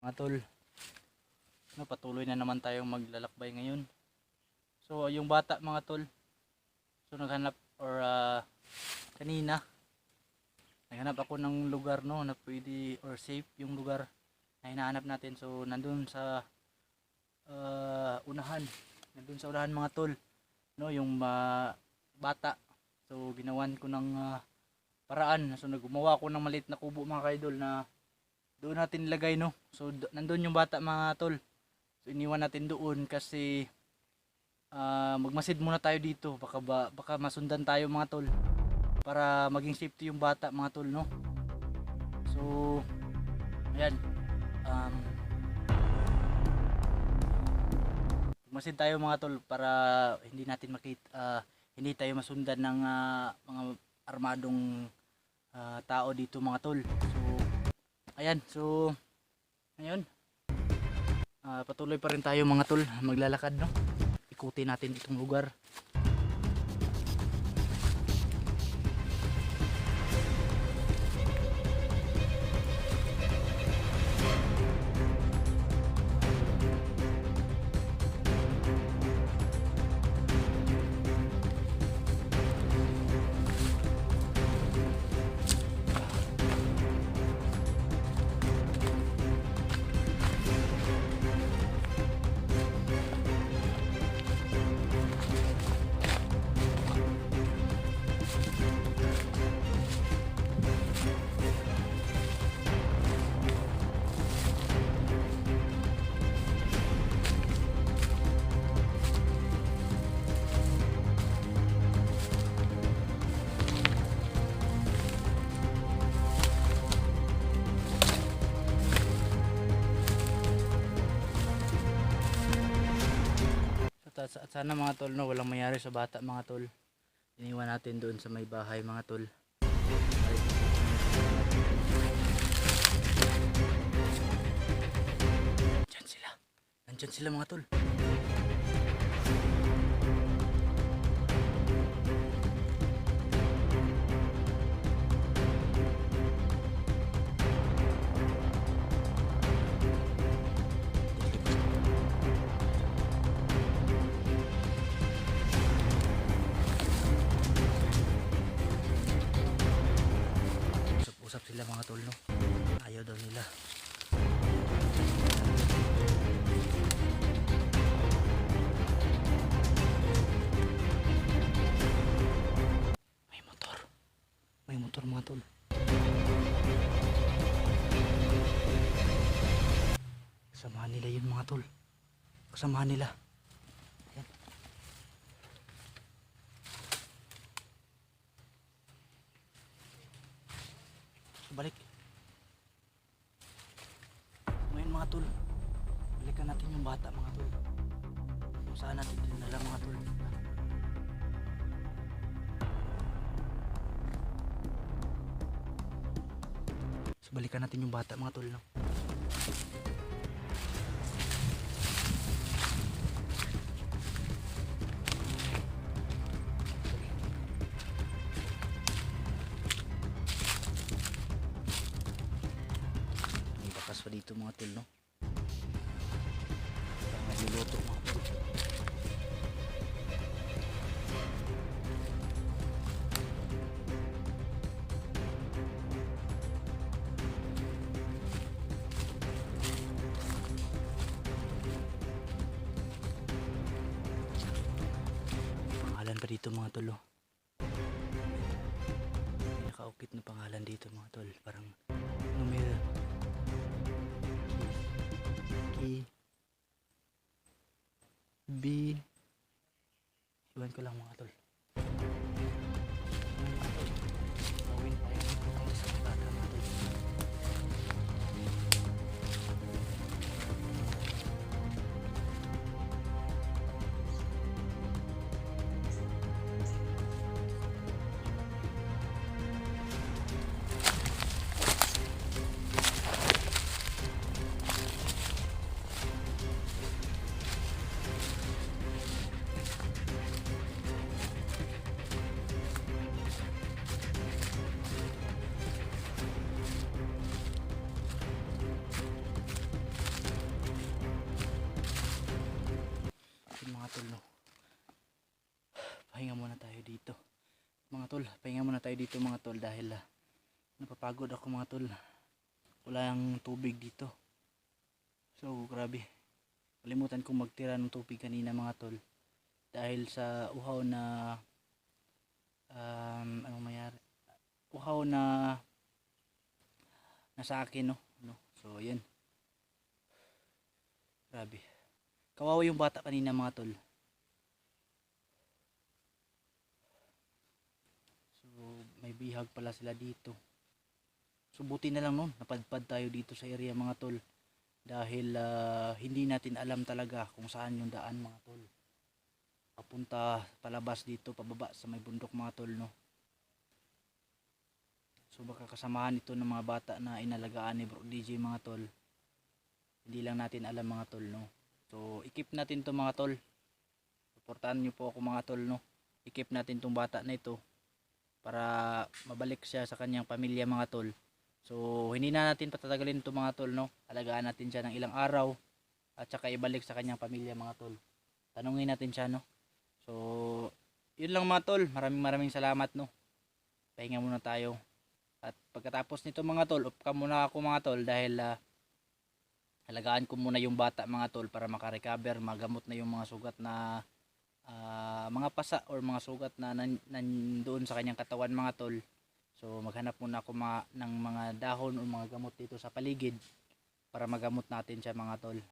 Mga tol, no, patuloy na naman tayong maglalakbay ngayon. So, yung bata mga tol, so naghanap or ah, kanina, naghanap ako ng lugar no, na pwede or safe yung lugar na hinahanap natin. So, nandun sa ah, unahan, nandun sa unahan mga tol, no, yung ah, bata. So, ginawan ko ng ah, paraan. So, naggumawa ako ng maliit na kubo mga kaidol na doon natin ilagay no? So nandun yung bata mga tol. So iniwan natin doon kasi ah, magmasid muna tayo dito. Baka ba, baka masundan tayo mga tol para maging safety yung bata mga tol no? So ayan. Um, magmasid tayo mga tol para hindi natin makita ah, hindi tayo masundan ng ah, mga armadong ah, tao dito mga tol. So Ayan, so ngayon ah, patuloy pa rin tayo mga tol maglalakad no. Ikutin natin itong lugar. At, sana mga tol no, walang mayari sa bata mga tol. Iniwan natin doon sa may bahay mga tol. Diyan sila. Nandyan sila mga tol. Kasamahan nila yun mga tol. Kasamahan nila. Ayan. Balik. Ngayon mga tol, balikan natin yung bata mga tol. Kung saan natin dinala mga tol. So, balikan natin yung bata mga tol. No? Dito mga tol, no? Parang mga tol. Pangalan pa dito mga tol, oh. Nakaukit na pangalan dito mga tol. Parang B Iwan ko lang mga tol tayo dito mga tol dahil ah, napapagod ako mga tol. Wala ang tubig dito. So grabe. Kalimutan kong magtira ng tubig kanina mga tol. Dahil sa uhaw na um, anong mayari? Uhaw na nasa akin no. no? So yan. Grabe. Kawawa yung bata kanina mga tol. So may bihag pala sila dito. So na lang nun, napadpad tayo dito sa area mga tol. Dahil ah, hindi natin alam talaga kung saan yung daan mga tol. Papunta palabas dito, pababa sa may bundok mga tol no. So baka kasamahan ito ng mga bata na inalagaan ni Bro DJ mga tol. Hindi lang natin alam mga tol no. So ikip natin to mga tol. Suportahan niyo po ako mga tol no. Ikip natin tong bata na ito para mabalik siya sa kanyang pamilya mga tol. So hindi na natin patatagalin to mga tol no. Alagaan natin siya ng ilang araw at saka ibalik sa kanyang pamilya mga tol. Tanungin natin siya no. So yun lang mga tol. Maraming maraming salamat no. Pahinga muna tayo. At pagkatapos nito mga tol, up ka muna ako mga tol dahil ah, alagaan ko muna yung bata mga tol para makarecover, magamot na yung mga sugat na ah, mga pasa or mga sugat na nan, nandoon sa kanyang katawan mga tol. So maghanap muna ako mga, ng mga dahon o mga gamot dito sa paligid para magamot natin siya mga tol.